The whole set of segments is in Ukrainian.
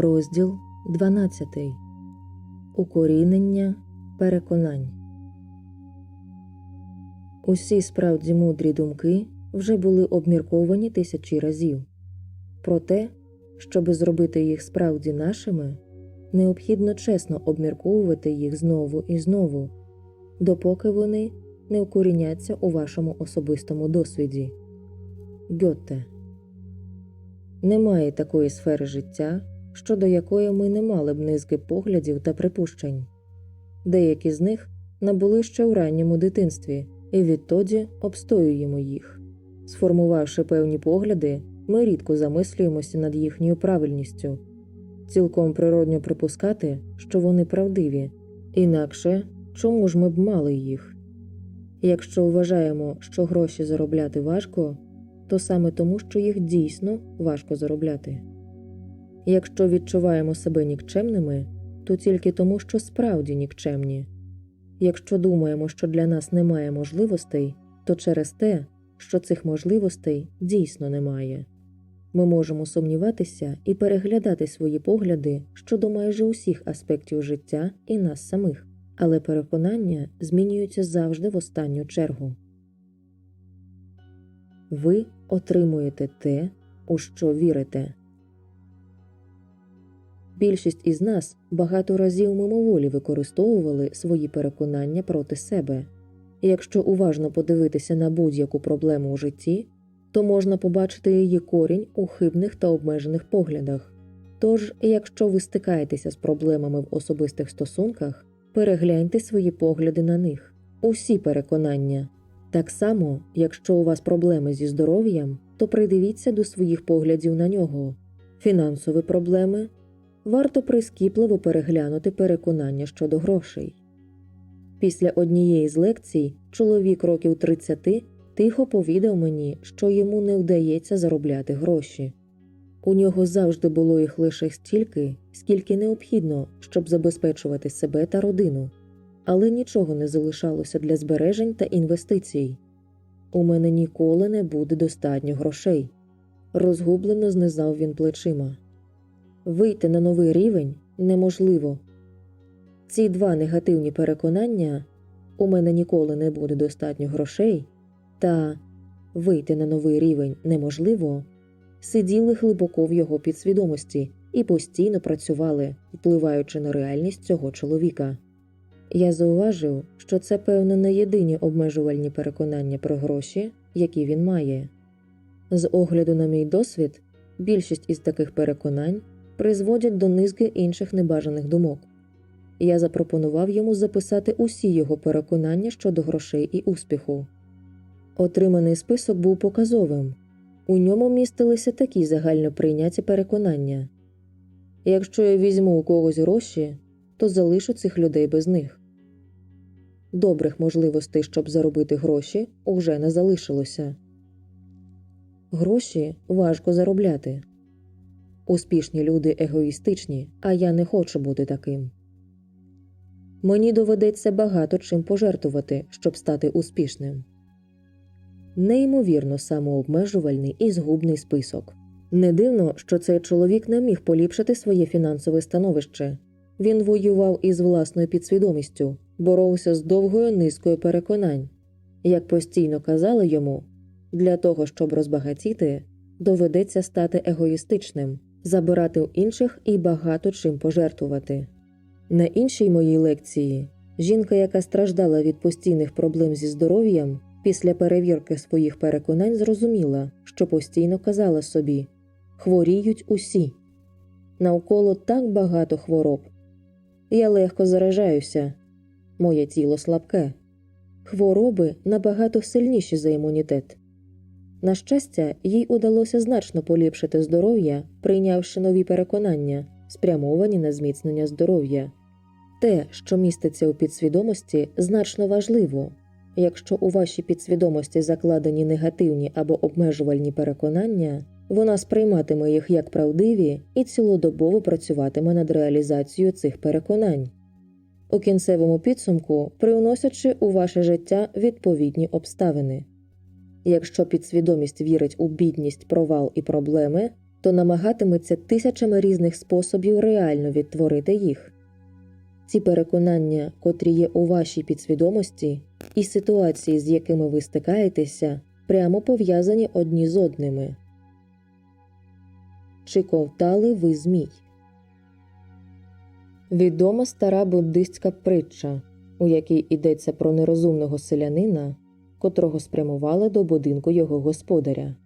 Розділ 12. Укорінення переконань. Усі справді мудрі думки вже були обмірковані тисячі разів. Проте, щоби зробити їх справді нашими, необхідно чесно обмірковувати їх знову і знову, допоки вони не укоріняться у вашому особистому досвіді. Гьоте немає такої сфери життя, щодо якої ми не мали б низки поглядів та припущень. Деякі з них набули ще у ранньому дитинстві, і відтоді обстоюємо їх. Сформувавши певні погляди, ми рідко замислюємося над їхньою правильністю. Цілком природньо припускати, що вони правдиві, інакше чому ж ми б мали їх? Якщо вважаємо, що гроші заробляти важко, то саме тому, що їх дійсно важко заробляти. Якщо відчуваємо себе нікчемними, то тільки тому, що справді нікчемні. Якщо думаємо, що для нас немає можливостей, то через те, що цих можливостей дійсно немає. Ми можемо сумніватися і переглядати свої погляди щодо майже усіх аспектів життя і нас самих, але переконання змінюються завжди в останню чергу. Ви отримуєте те, у що вірите. Більшість із нас багато разів мимоволі використовували свої переконання проти себе. Якщо уважно подивитися на будь-яку проблему у житті, то можна побачити її корінь у хибних та обмежених поглядах. Тож, якщо ви стикаєтеся з проблемами в особистих стосунках, перегляньте свої погляди на них, усі переконання. Так само, якщо у вас проблеми зі здоров'ям, то придивіться до своїх поглядів на нього. Фінансові проблеми варто прискіпливо переглянути переконання щодо грошей. Після однієї з лекцій чоловік років 30 тихо повідав мені, що йому не вдається заробляти гроші. У нього завжди було їх лише стільки, скільки необхідно, щоб забезпечувати себе та родину, але нічого не залишалося для збережень та інвестицій. У мене ніколи не буде достатньо грошей. Розгублено знизав він плечима. Вийти на новий рівень неможливо. Ці два негативні переконання у мене ніколи не буде достатньо грошей, та вийти на новий рівень неможливо, сиділи глибоко в його підсвідомості і постійно працювали, впливаючи на реальність цього чоловіка. Я зауважив, що це, певно, не єдині обмежувальні переконання про гроші, які він має. З огляду на мій досвід, більшість із таких переконань призводять до низки інших небажаних думок. Я запропонував йому записати усі його переконання щодо грошей і успіху. Отриманий список був показовим. У ньому містилися такі загально прийняті переконання якщо я візьму у когось гроші, то залишу цих людей без них. Добрих можливостей, щоб заробити гроші, уже не залишилося. Гроші важко заробляти. Успішні люди егоїстичні, а я не хочу бути таким. Мені доведеться багато чим пожертвувати, щоб стати успішним. Неймовірно самообмежувальний і згубний список. Не дивно, що цей чоловік не міг поліпшити своє фінансове становище. Він воював із власною підсвідомістю, боровся з довгою низкою переконань. Як постійно казали йому, для того, щоб розбагатіти, доведеться стати егоїстичним, забирати у інших і багато чим пожертвувати. На іншій моїй лекції жінка, яка страждала від постійних проблем зі здоров'ям, після перевірки своїх переконань зрозуміла, що постійно казала собі хворіють усі. Навколо так багато хвороб. Я легко заражаюся, моє тіло слабке. Хвороби набагато сильніші за імунітет. На щастя, їй удалося значно поліпшити здоров'я, прийнявши нові переконання, спрямовані на зміцнення здоров'я. Те, що міститься у підсвідомості, значно важливо. Якщо у вашій підсвідомості закладені негативні або обмежувальні переконання, вона сприйматиме їх як правдиві і цілодобово працюватиме над реалізацією цих переконань, у кінцевому підсумку привносячи у ваше життя відповідні обставини. Якщо підсвідомість вірить у бідність, провал і проблеми, то намагатиметься тисячами різних способів реально відтворити їх. Ці переконання, котрі є у вашій підсвідомості, і ситуації, з якими ви стикаєтеся, прямо пов'язані одні з одними. Чи ковтали ви змій? Відома стара буддистська притча, у якій йдеться про нерозумного селянина, котрого спрямували до будинку його господаря.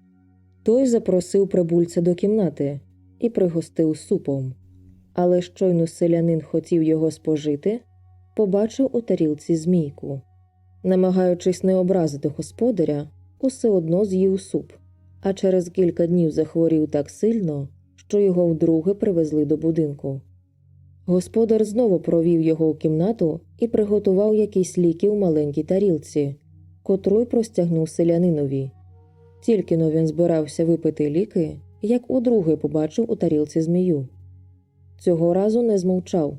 Той запросив прибульця до кімнати і пригостив супом. Але щойно селянин хотів його спожити, побачив у тарілці змійку. Намагаючись не образити господаря, усе одно з'їв суп, а через кілька днів захворів так сильно, що його вдруге привезли до будинку. Господар знову провів його у кімнату і приготував якісь ліки у маленькій тарілці, котру й простягнув селянинові. Тільки но він збирався випити ліки, як удруге побачив у тарілці змію. Цього разу не змовчав,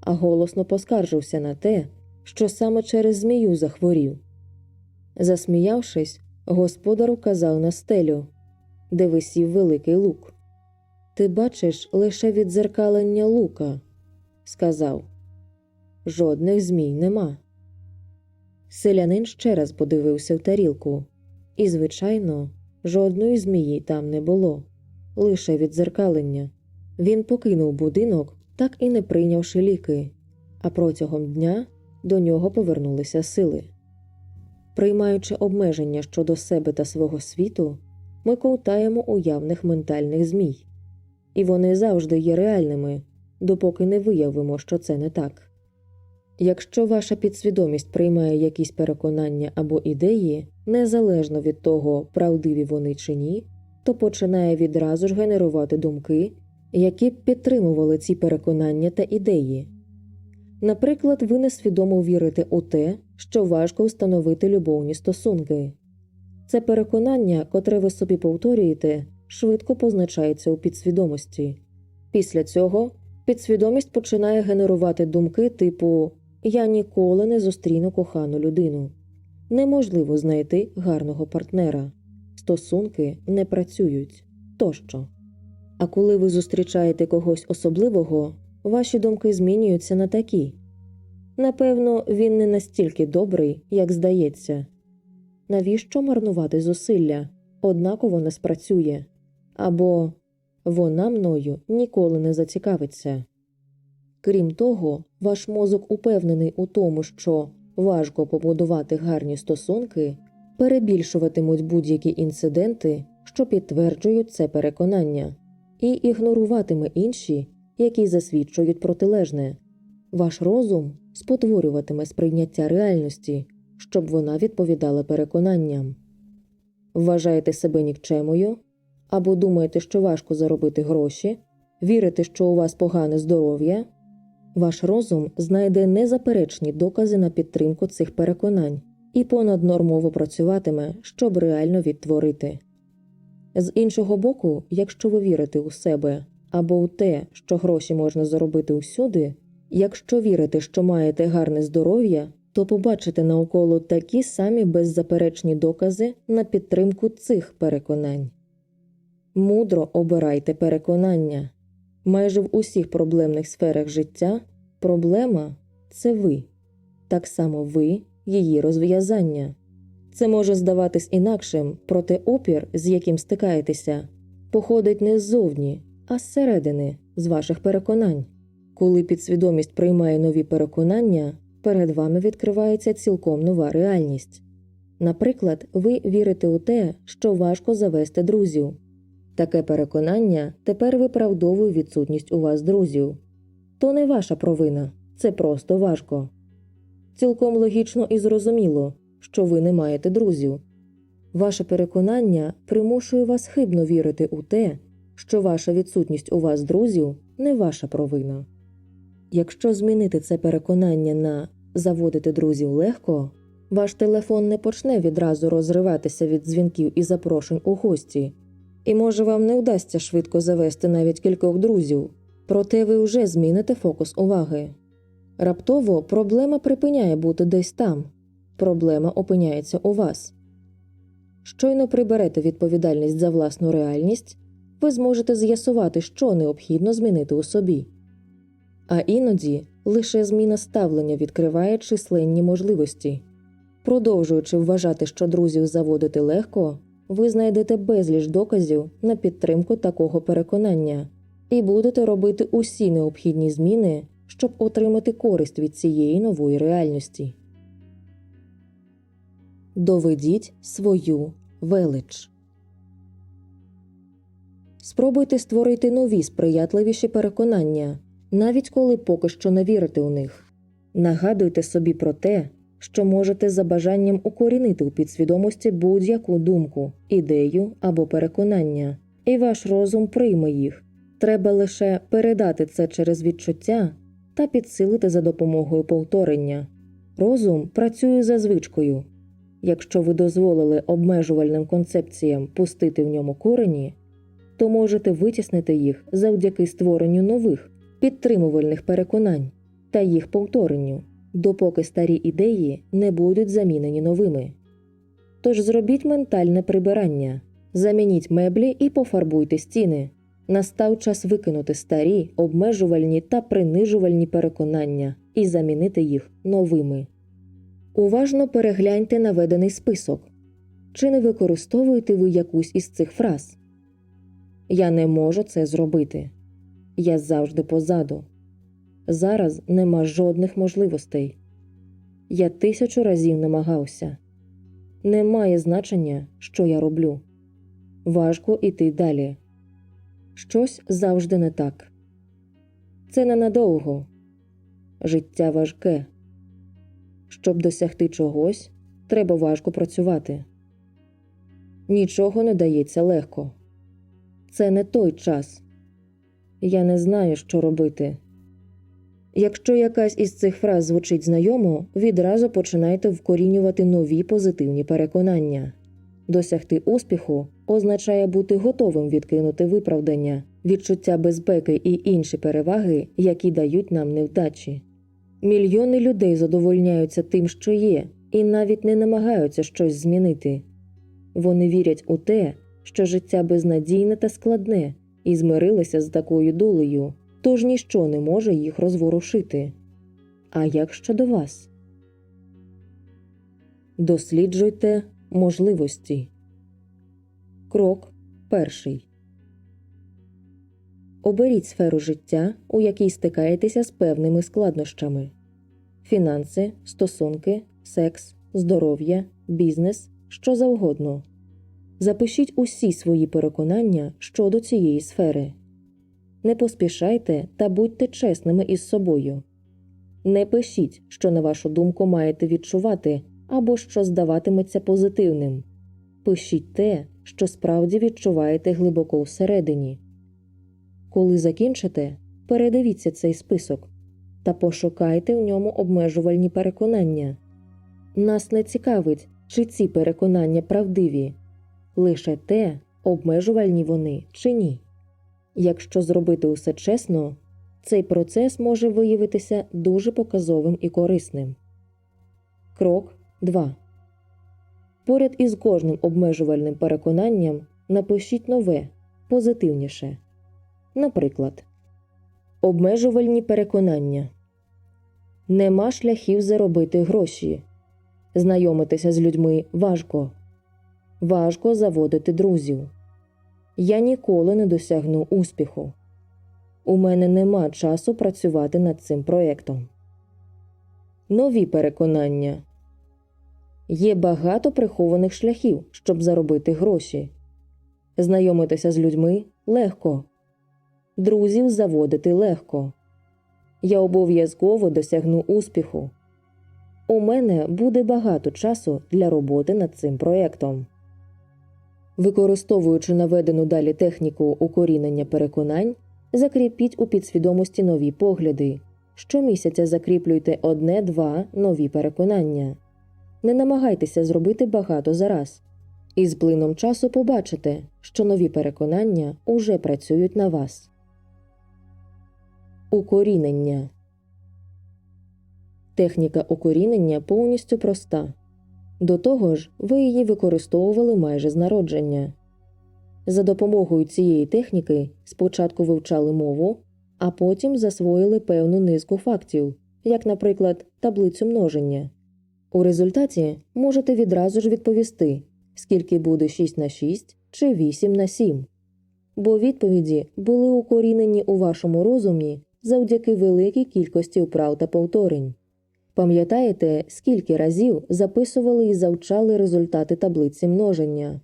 а голосно поскаржився на те, що саме через змію захворів. Засміявшись, господар указав на стелю, де висів великий лук. Ти бачиш лише віддзеркалення лука, сказав. Жодних змій нема. Селянин ще раз подивився в тарілку, і, звичайно, жодної змії там не було, лише віддзеркалення. Він покинув будинок, так і не прийнявши ліки, а протягом дня до нього повернулися сили. Приймаючи обмеження щодо себе та свого світу, ми ковтаємо уявних ментальних змій, і вони завжди є реальними, допоки не виявимо, що це не так. Якщо ваша підсвідомість приймає якісь переконання або ідеї, незалежно від того, правдиві вони чи ні, то починає відразу ж генерувати думки, які б підтримували ці переконання та ідеї. Наприклад, ви несвідомо вірите у те, що важко встановити любовні стосунки. Це переконання, котре ви собі повторюєте, швидко позначається у підсвідомості. Після цього підсвідомість починає генерувати думки типу Я ніколи не зустріну кохану людину. Неможливо знайти гарного партнера, стосунки не працюють тощо. А коли ви зустрічаєте когось особливого, ваші думки змінюються на такі. Напевно, він не настільки добрий, як здається. Навіщо марнувати зусилля? Однаково не спрацює. Або вона мною ніколи не зацікавиться. Крім того, ваш мозок упевнений у тому, що важко побудувати гарні стосунки, перебільшуватимуть будь-які інциденти, що підтверджують це переконання, і ігноруватиме інші, які засвідчують протилежне. Ваш розум спотворюватиме сприйняття реальності, щоб вона відповідала переконанням. Вважаєте себе нікчемою або думаєте, що важко заробити гроші, вірите, що у вас погане здоров'я, ваш розум знайде незаперечні докази на підтримку цих переконань і понаднормово працюватиме, щоб реально відтворити. З іншого боку, якщо ви вірите у себе або у те, що гроші можна заробити усюди, якщо вірите, що маєте гарне здоров'я, то побачите навколо такі самі беззаперечні докази на підтримку цих переконань. Мудро обирайте переконання. Майже в усіх проблемних сферах життя проблема це ви, так само ви її розв'язання. Це може здаватись інакшим, проте опір, з яким стикаєтеся, походить не ззовні, а зсередини, з ваших переконань. Коли підсвідомість приймає нові переконання, перед вами відкривається цілком нова реальність. Наприклад, ви вірите у те, що важко завести друзів. Таке переконання тепер виправдовує відсутність у вас друзів. То не ваша провина, це просто важко. Цілком логічно і зрозуміло, що ви не маєте друзів. Ваше переконання примушує вас хибно вірити у те, що ваша відсутність у вас друзів не ваша провина. Якщо змінити це переконання на заводити друзів легко, ваш телефон не почне відразу розриватися від дзвінків і запрошень у гості, і може вам не вдасться швидко завести навіть кількох друзів, проте ви вже зміните фокус уваги. Раптово проблема припиняє бути десь там, проблема опиняється у вас. Щойно приберете відповідальність за власну реальність, ви зможете з'ясувати, що необхідно змінити у собі. А іноді лише зміна ставлення відкриває численні можливості. Продовжуючи вважати, що друзів заводити легко, ви знайдете безліч доказів на підтримку такого переконання і будете робити усі необхідні зміни, щоб отримати користь від цієї нової реальності. Доведіть свою велич. Спробуйте створити нові сприятливіші переконання, навіть коли поки що не вірите у них. Нагадуйте собі про те, що можете за бажанням укорінити у підсвідомості будь-яку думку, ідею або переконання, і ваш розум прийме їх. Треба лише передати це через відчуття та підсилити за допомогою повторення. Розум працює за звичкою. Якщо ви дозволили обмежувальним концепціям пустити в ньому корені, то можете витіснити їх завдяки створенню нових підтримувальних переконань та їх повторенню, допоки старі ідеї не будуть замінені новими. Тож зробіть ментальне прибирання, замініть меблі і пофарбуйте стіни. Настав час викинути старі, обмежувальні та принижувальні переконання і замінити їх новими. Уважно перегляньте наведений список. Чи не використовуєте ви якусь із цих фраз? Я не можу це зробити. Я завжди позаду. Зараз нема жодних можливостей. Я тисячу разів намагався. Немає значення, що я роблю. Важко іти далі. Щось завжди не так. Це ненадовго. Життя важке. Щоб досягти чогось, треба важко працювати. Нічого не дається легко. Це не той час. Я не знаю, що робити. Якщо якась із цих фраз звучить знайомо, відразу починайте вкорінювати нові позитивні переконання. Досягти успіху означає бути готовим відкинути виправдання, відчуття безпеки і інші переваги, які дають нам невдачі. Мільйони людей задовольняються тим, що є, і навіть не намагаються щось змінити. Вони вірять у те, що життя безнадійне та складне, і змирилися з такою долею, тож ніщо не може їх розворушити. А як щодо вас? Досліджуйте можливості. Крок перший. Оберіть сферу життя, у якій стикаєтеся з певними складнощами: фінанси, стосунки, секс, здоров'я, бізнес, що завгодно. Запишіть усі свої переконання щодо цієї сфери. Не поспішайте та будьте чесними із собою. Не пишіть, що, на вашу думку, маєте відчувати або що здаватиметься позитивним. Пишіть те, що справді відчуваєте глибоко всередині. Коли закінчите, передивіться цей список та пошукайте в ньому обмежувальні переконання. Нас не цікавить, чи ці переконання правдиві, лише те, обмежувальні вони чи ні. Якщо зробити усе чесно, цей процес може виявитися дуже показовим і корисним. Крок 2. Поряд із кожним обмежувальним переконанням напишіть нове, позитивніше. Наприклад, обмежувальні переконання Нема шляхів заробити гроші. Знайомитися з людьми важко. Важко заводити друзів. Я ніколи не досягну успіху. У мене нема часу працювати над цим проєктом. Нові переконання є багато прихованих шляхів, щоб заробити гроші. Знайомитися з людьми легко, друзів заводити легко. Я обов'язково досягну успіху. У мене буде багато часу для роботи над цим проєктом. Використовуючи наведену далі техніку укорінення переконань, закріпіть у підсвідомості нові погляди. Щомісяця закріплюйте одне-два нові переконання. Не намагайтеся зробити багато зараз. І з плином часу побачите, що нові переконання уже працюють на вас. Укорінення Техніка укорінення повністю проста. До того ж, ви її використовували майже з народження. За допомогою цієї техніки спочатку вивчали мову, а потім засвоїли певну низку фактів, як, наприклад, таблицю множення. У результаті можете відразу ж відповісти, скільки буде 6 на 6 чи 8 на 7. Бо відповіді були укорінені у вашому розумі завдяки великій кількості вправ та повторень. Пам'ятаєте, скільки разів записували і завчали результати таблиці множення?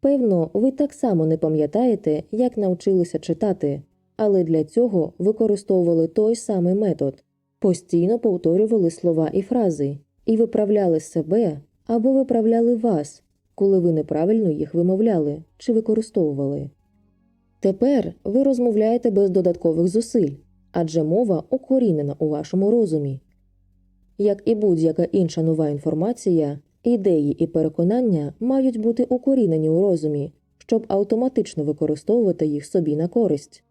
Певно, ви так само не пам'ятаєте, як навчилися читати, але для цього використовували той самий метод, постійно повторювали слова і фрази і виправляли себе або виправляли вас, коли ви неправильно їх вимовляли чи використовували. Тепер ви розмовляєте без додаткових зусиль, адже мова укорінена у вашому розумі. Як і будь-яка інша нова інформація, ідеї і переконання мають бути укорінені у розумі, щоб автоматично використовувати їх собі на користь.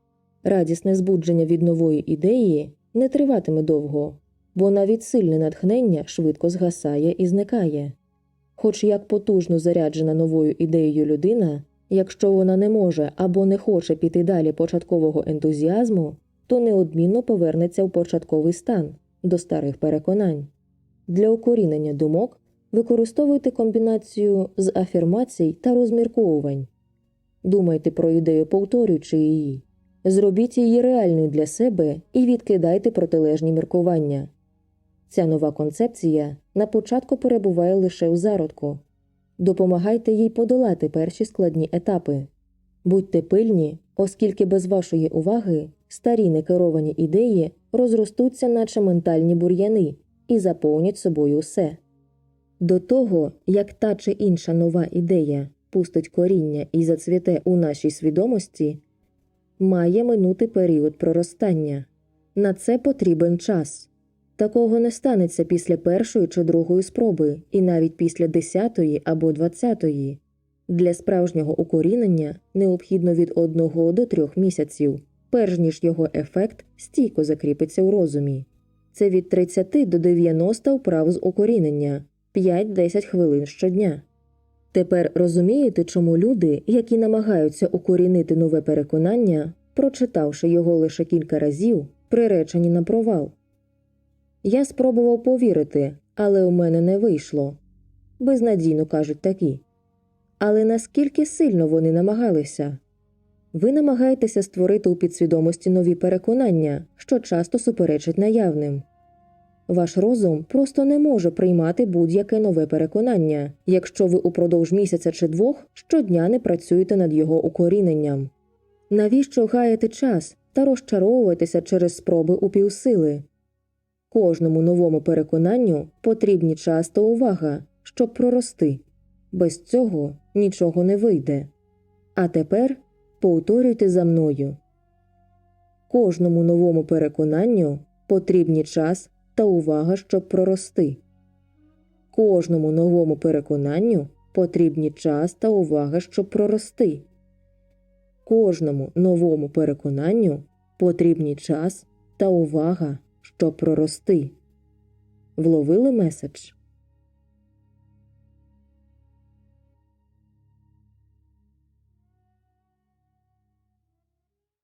Радісне збудження від нової ідеї не триватиме довго, бо навіть сильне натхнення швидко згасає і зникає. Хоч як потужно заряджена новою ідеєю людина, якщо вона не може або не хоче піти далі початкового ентузіазму, то неодмінно повернеться в початковий стан до старих переконань. Для укорінення думок використовуйте комбінацію з афірмацій та розмірковувань. Думайте про ідею, повторюючи її. Зробіть її реальною для себе і відкидайте протилежні міркування. Ця нова концепція на початку перебуває лише у зародку. Допомагайте їй подолати перші складні етапи. Будьте пильні, оскільки без вашої уваги старі некеровані ідеї розростуться, наче ментальні бур'яни, і заповнять собою все. До того, як та чи інша нова ідея пустить коріння і зацвіте у нашій свідомості, має минути період проростання. На це потрібен час. Такого не станеться після першої чи другої спроби, і навіть після десятої або двадцятої. Для справжнього укорінення необхідно від одного до трьох місяців, перш ніж його ефект стійко закріпиться у розумі. Це від 30 до 90 вправ з укорінення 5-10 хвилин щодня. Тепер розумієте, чому люди, які намагаються укорінити нове переконання, прочитавши його лише кілька разів, приречені на провал. Я спробував повірити, але у мене не вийшло. Безнадійно кажуть такі. Але наскільки сильно вони намагалися? Ви намагаєтеся створити у підсвідомості нові переконання, що часто суперечать наявним. Ваш розум просто не може приймати будь-яке нове переконання, якщо ви упродовж місяця чи двох щодня не працюєте над його укоріненням. Навіщо гаяти час та розчаровуватися через спроби у півсили? Кожному новому переконанню потрібні час та увага, щоб прорости. Без цього нічого не вийде. А тепер повторюйте за мною. Кожному новому переконанню потрібні час та увага, щоб прорости. Кожному новому переконанню потрібні час та увага, щоб прорости. Кожному новому переконанню потрібні час та увага, щоб прорости. Вловили меседж?